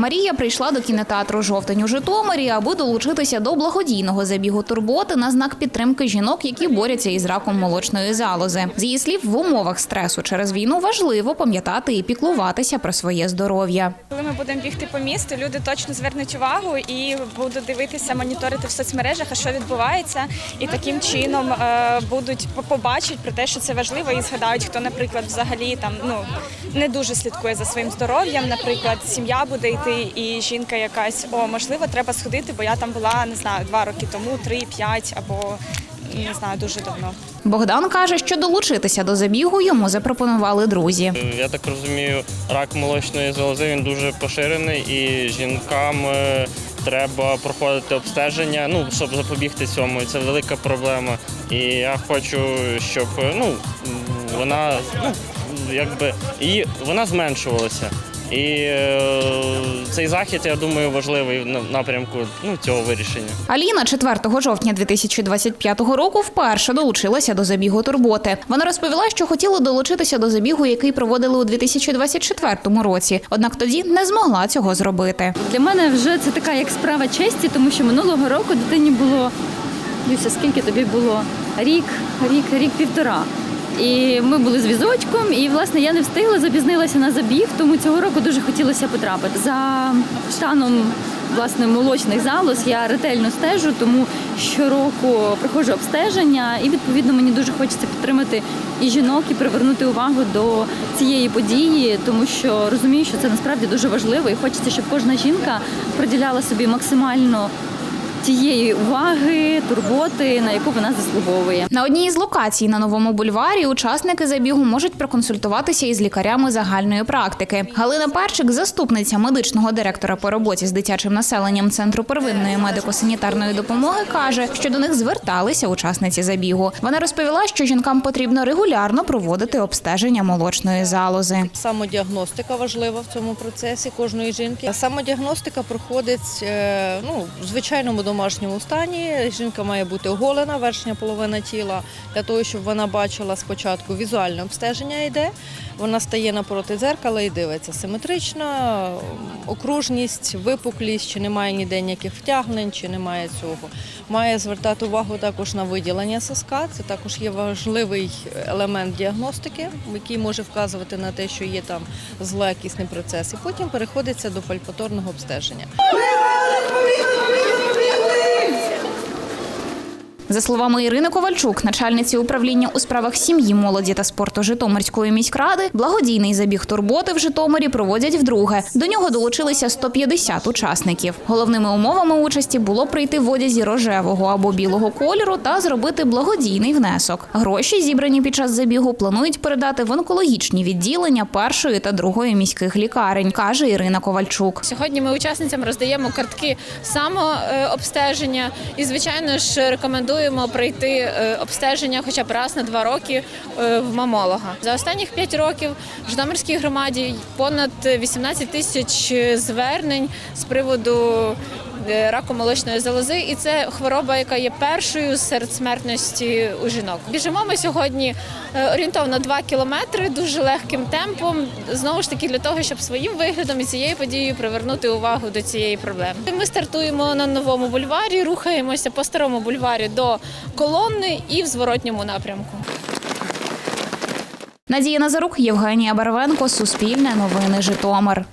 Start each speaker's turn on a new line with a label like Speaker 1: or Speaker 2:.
Speaker 1: Марія прийшла до кінотеатру Жовтень у Житомирі, аби долучитися до благодійного забігу турботи на знак підтримки жінок, які борються із раком молочної залози. З її слів, в умовах стресу через війну важливо пам'ятати і піклуватися про своє здоров'я.
Speaker 2: Коли ми будемо бігти по місту, люди точно звернуть увагу і будуть дивитися, моніторити в соцмережах, а що відбувається, і таким чином е, будуть по- побачать про те, що це важливо, і згадають, хто, наприклад, взагалі там ну не дуже слідкує за своїм здоров'ям. Наприклад, сім'я буде йти, і жінка якась о, можливо, треба сходити, бо я там була не знаю два роки тому, три, п'ять або не знаю дуже давно.
Speaker 1: Богдан каже, що долучитися до забігу йому запропонували друзі.
Speaker 3: Я так розумію, рак молочної залози він дуже поширений і жінкам е, треба проходити обстеження, ну щоб запобігти цьому. І Це велика проблема. І я хочу, щоб е, ну вона ну якби і вона зменшувалася. І е, цей захід, я думаю, важливий в напрямку ну, цього вирішення.
Speaker 1: Аліна 4 жовтня 2025 року вперше долучилася до забігу турботи. Вона розповіла, що хотіла долучитися до забігу, який проводили у 2024 році. Однак тоді не змогла цього зробити.
Speaker 4: Для мене вже це така як справа честі, тому що минулого року дитині було Люся, скільки тобі було? Рік, рік, рік півтора. І ми були з візочком, і власне я не встигла, запізнилася на забіг, тому цього року дуже хотілося потрапити. За станом власне молочних залоз я ретельно стежу, тому щороку проходжу обстеження, і відповідно мені дуже хочеться підтримати і жінок, і привернути увагу до цієї події, тому що розумію, що це насправді дуже важливо, і хочеться, щоб кожна жінка приділяла собі максимально тієї уваги, турботи, на яку вона заслуговує.
Speaker 1: На одній із локацій на новому бульварі учасники забігу можуть проконсультуватися із лікарями загальної практики. Галина Перчик, заступниця медичного директора по роботі з дитячим населенням центру первинної медико-санітарної допомоги, каже, що до них зверталися учасниці забігу. Вона розповіла, що жінкам потрібно регулярно проводити обстеження молочної залози.
Speaker 5: Самодіагностика важлива в цьому процесі кожної жінки. Самодіагностика проходить е, ну, в звичайному домашньому стані. Жінка має бути оголена, верхня половина тіла, для того, щоб вона бачила спочатку візуальне обстеження йде. Вона стає напроти дзеркала і дивиться симетрична, окружність, випуклість, чи немає ніде ніяких втягнень, чи немає цього. Має звертати увагу також на виділення соска. Це також є важливий елемент діагностики, який може вказувати на те, що є там злоякісний процес. І потім переходиться до пальпаторного обстеження.
Speaker 1: За словами Ірини Ковальчук, начальниці управління у справах сім'ї, молоді та спорту Житомирської міськради, благодійний забіг турботи в Житомирі проводять вдруге. До нього долучилися 150 учасників. Головними умовами участі було прийти в одязі рожевого або білого кольору та зробити благодійний внесок. Гроші, зібрані під час забігу, планують передати в онкологічні відділення першої та другої міських лікарень, каже Ірина Ковальчук.
Speaker 6: Сьогодні ми учасницям роздаємо картки самообстеження і, звичайно ж, рекомендуємо пройти прийти обстеження хоча б раз на два роки е, в мамолога. За останніх п'ять років в Житомирській громаді понад 18 тисяч звернень з приводу е, раку молочної залози, і це хвороба, яка є першою серед смертності у жінок. Біжимо ми сьогодні е, орієнтовно 2 кілометри дуже легким темпом. Знову ж таки для того, щоб своїм виглядом і цією подією привернути увагу до цієї проблеми. Ми стартуємо на новому бульварі, рухаємося по старому бульварі до колонни і в зворотньому напрямку.
Speaker 1: Надія Назарук, Євгенія Барвенко, Суспільне новини Житомир.